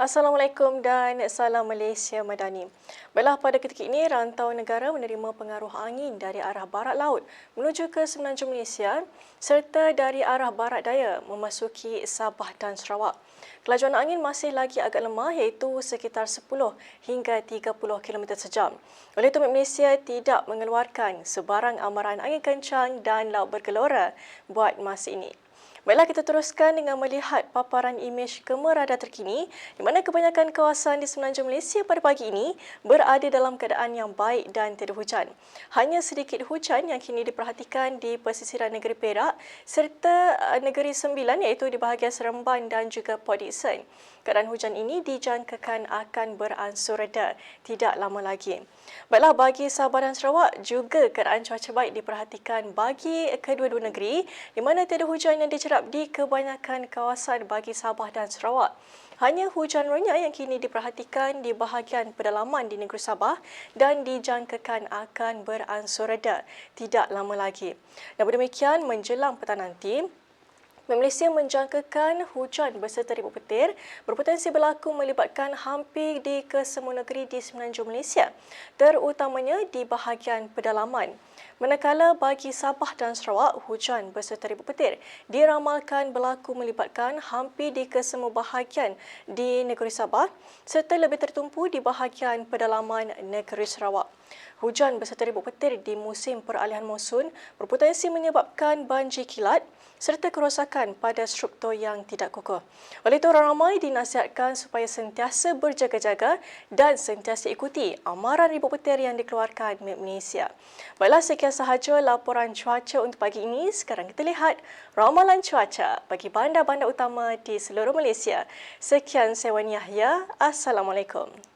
Assalamualaikum dan salam Malaysia Madani. Baiklah pada ketika ini rantau negara menerima pengaruh angin dari arah barat laut menuju ke semenanjung Malaysia serta dari arah barat daya memasuki Sabah dan Sarawak. Kelajuan angin masih lagi agak lemah iaitu sekitar 10 hingga 30 km sejam. Oleh itu Malaysia tidak mengeluarkan sebarang amaran angin kencang dan laut bergelora buat masa ini. Baiklah kita teruskan dengan melihat paparan imej kamera radar terkini di mana kebanyakan kawasan di semenanjung Malaysia pada pagi ini berada dalam keadaan yang baik dan tiada hujan. Hanya sedikit hujan yang kini diperhatikan di pesisiran negeri Perak serta uh, negeri Sembilan iaitu di bahagian Seremban dan juga Port Dickson. Keadaan hujan ini dijangkakan akan beransur reda tidak lama lagi. Baiklah bagi Sabah dan Sarawak juga keadaan cuaca baik diperhatikan bagi kedua-dua negeri di mana tiada hujan yang dicerap di kebanyakan kawasan bagi Sabah dan Sarawak. Hanya hujan renyah yang kini diperhatikan di bahagian pedalaman di negeri Sabah dan dijangkakan akan beransur reda tidak lama lagi. Dan demikian menjelang petang nanti, Malaysia menjangkakan hujan berserta ribut petir berpotensi berlaku melibatkan hampir di kesemua negeri di semenanjung Malaysia, terutamanya di bahagian pedalaman. Manakala bagi Sabah dan Sarawak, hujan berserta ribut petir diramalkan berlaku melibatkan hampir di kesemua bahagian di negeri Sabah serta lebih tertumpu di bahagian pedalaman negeri Sarawak. Hujan berserta ribut petir di musim peralihan monsun berpotensi menyebabkan banjir kilat serta kerosakan pada struktur yang tidak kokoh. Oleh itu, orang ramai dinasihatkan supaya sentiasa berjaga-jaga dan sentiasa ikuti amaran ribut petir yang dikeluarkan MET Malaysia. Baiklah, sekian sahaja laporan cuaca untuk pagi ini. Sekarang kita lihat ramalan cuaca bagi bandar-bandar utama di seluruh Malaysia. Sekian, saya Wani Yahya. Assalamualaikum.